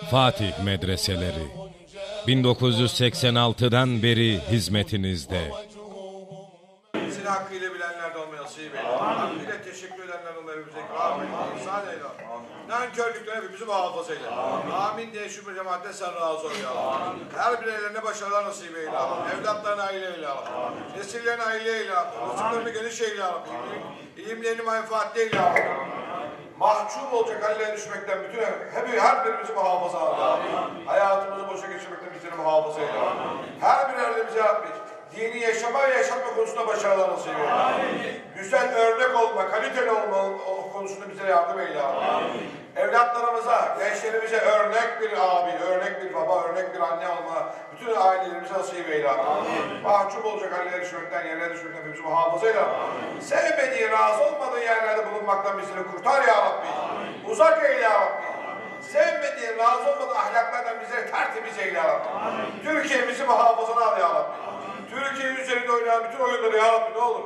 Fatih Medreseleri 1986'dan beri hizmetinizde. Seni hakkıyla bilenler de olmayı nasip eyle. Hakkıyla teşekkür edenler olmayı bize ikram eyle. İhsan eyle. Nankörlükten hepimizi muhafaza eyle. Amin diye şu bir cemaatle sen razı ol ya. Her bireylerine başarılar nasip eyle. Evlatlarına aile eyle. Nesillerine aile eyle. Rızıklarını geniş eyle. İlimlerini menfaatli eyle. Mahcup olacak hallere düşmekten bütün hep, her birimizi muhafaza eyle. Hayatımızı boşa geçirmekten bizleri muhafaza eyle. Her Rabbi dini yaşama ve yaşatma konusunda başarılar nasip eyle. Güzel örnek olma, kaliteli olma konusunda bize yardım eyle. Evlatlarımıza, gençlerimize örnek bir abi, örnek bir baba, örnek bir anne olma, bütün ailelerimize nasip eyle. Mahcup olacak hallere düşmekten, yerlere düşmekten bizi muhafaza eyle. Sevmediği, razı olmadığı yerlerde bulunmaktan bizleri kurtar ya Rabbi. Uzak eyle ya Rabbi. Sevmediğin, razı olmadığı ahlaklardan bizleri tertemiz eyle ya Rabbi. Türkiye'mizi muhafazana al ya Rabbi. Türkiye üzerinde oynayan bütün oyunları ya Rabbi ne olur.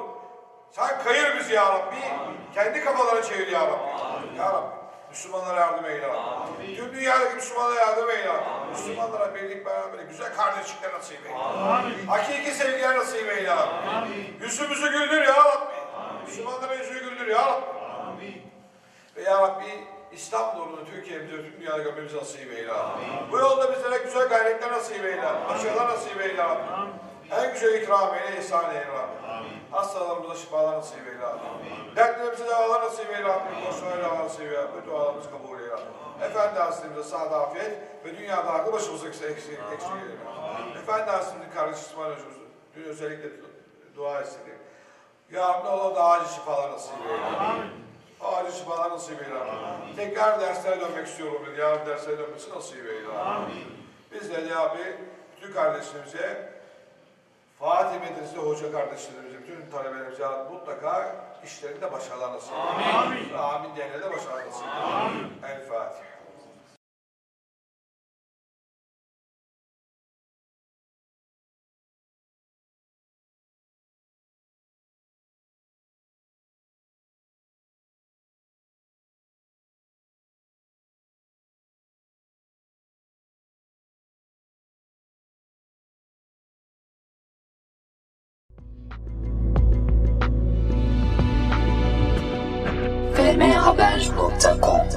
Sen kayır bizi ya Rabbi. Kendi kafalarına çevir ya Rabbi. Ya Rabbi. Müslümanlara yardım eyle Rabbi. Tüm dünyadaki Müslümanlara yardım eyle Rabbi. Müslümanlara birlik beraberlik, güzel kardeşlikler nasip eyle. Hakiki sevgiler nasip eyle Rabbi. Yüzümüzü güldür ya Rabbi. Müslümanlara yüzünü güldür ya Rabbi. Ve ya Rabbi İslam nurunu Türkiye'mize, tüm dünyada görmemizi nasip eyle. Bu yolda bizlere güzel gayretler nasip eyle. Başarılar nasip eyle. En güzel ikram eyle, ihsan eyle. Hastalarımıza şifalar nasip eyle. Dertlerimize devalar nasip eyle. Boşuna devalar nasip eyle. Ve dualarımızı kabul eyle. Efendi Hazretlerimize sağda afiyet ve dünyada aklı başımıza eksik eksik eyle. Efendi Hazretlerimizin kardeşi İsmail Hocamız dün özellikle dua istedik. Ya Rabbi Allah da acil şifalar nasip eyle. Acil şifalar nasip eyle. Tekrar derslere dönmek istiyorum. Yarın derslere dönmesi nasip eyle. Biz de ya abi bütün kardeşlerimize Fatih Medresesi hoca kardeşlerimize, bütün talebelerimize mutlaka işlerinde başarılar nasip eyle. Amin. Amin diyenlere de başarılar nasip eyle. El Fatiha. fmhaber.com